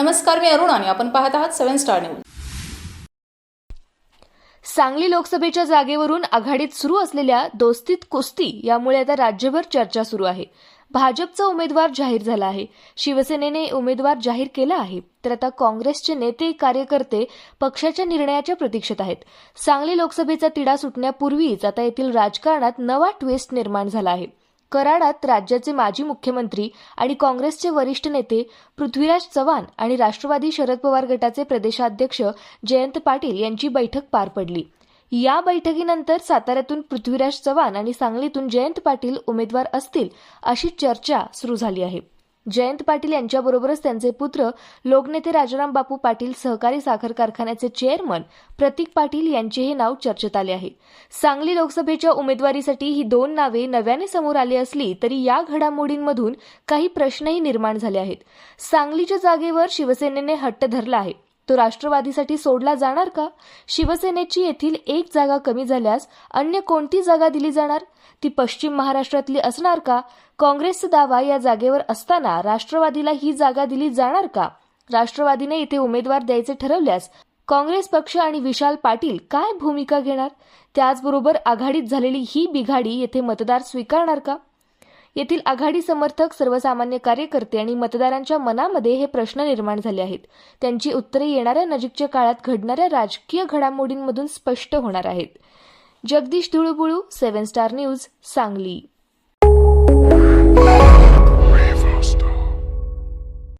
नमस्कार मी अरुण आणि आपण पाहत आहात सेव्हन स्टार न्यूज. सांगली लोकसभेच्या जागेवरून आघाडीत सुरू असलेल्या दोस्तीत कुस्ती यामुळे आता राज्यभर चर्चा सुरू आहे. भाजपचा उमेदवार जाहीर झाला आहे. शिवसेनेने उमेदवार जाहीर केला आहे. तर आता काँग्रेसचे नेते कार्यकर्ते पक्षाच्या निर्णयाच्या प्रतीक्षेत आहेत. सांगली लोकसभेचा तिढा सुटण्यापूर्वीच आता येथील राजकारणात नवा ट्विस्ट निर्माण झाला आहे. कराडात राज्याचे माजी मुख्यमंत्री आणि काँग्रेसचे वरिष्ठ नेते पृथ्वीराज चव्हाण आणि राष्ट्रवादी शरद पवार गटाचे प्रदेशाध्यक्ष जयंत पाटील यांची बैठक पार पडली. या बैठकीनंतर साताऱ्यातून पृथ्वीराज चव्हाण आणि सांगलीतून जयंत पाटील उमेदवार असतील अशी चर्चा सुरू झाली आहे. जयंत पाटील यांच्याबरोबरच त्यांचे पुत्र लोकनेते राजाराम बापू पाटील सहकारी साखर कारखान्याचे चेअरमन प्रतीक पाटील यांचेही नाव चर्चेत आले आहे. सांगली लोकसभेच्या उमेदवारीसाठी ही दोन नावे नव्याने समोर आली असली तरी या घडामोडींमधून काही प्रश्नही निर्माण झाले आहेत. सांगलीच्या जागेवर शिवसेनेने हट्ट धरला आहे. तो राष्ट्रवादीसाठी सोडला जाणार का? शिवसेनेची येथील एक जागा कमी झाल्यास अन्य कोणती जागा दिली जाणार? ती पश्चिम महाराष्ट्रातली असणार का? काँग्रेसचा दावा या जागेवर असताना राष्ट्रवादीला ही जागा दिली जाणार का? राष्ट्रवादीने इथे उमेदवार द्यायचे ठरवल्यास काँग्रेस पक्ष आणि विशाल पाटील काय भूमिका घेणार? त्याचबरोबर आघाडीत झालेली ही बिघाडी येथे मतदार स्वीकारणार का? येथील आघाडी समर्थक सर्वसामान्य कार्यकर्ते आणि मतदारांच्या मनामध्ये हे प्रश्न निर्माण झाले आहेत. त्यांची उत्तरे येणाऱ्या नजीकच्या काळात घडणाऱ्या राजकीय घडामोडींमधून स्पष्ट होणार आहेत. Jagdish Dhulubulu seven star news Sangli.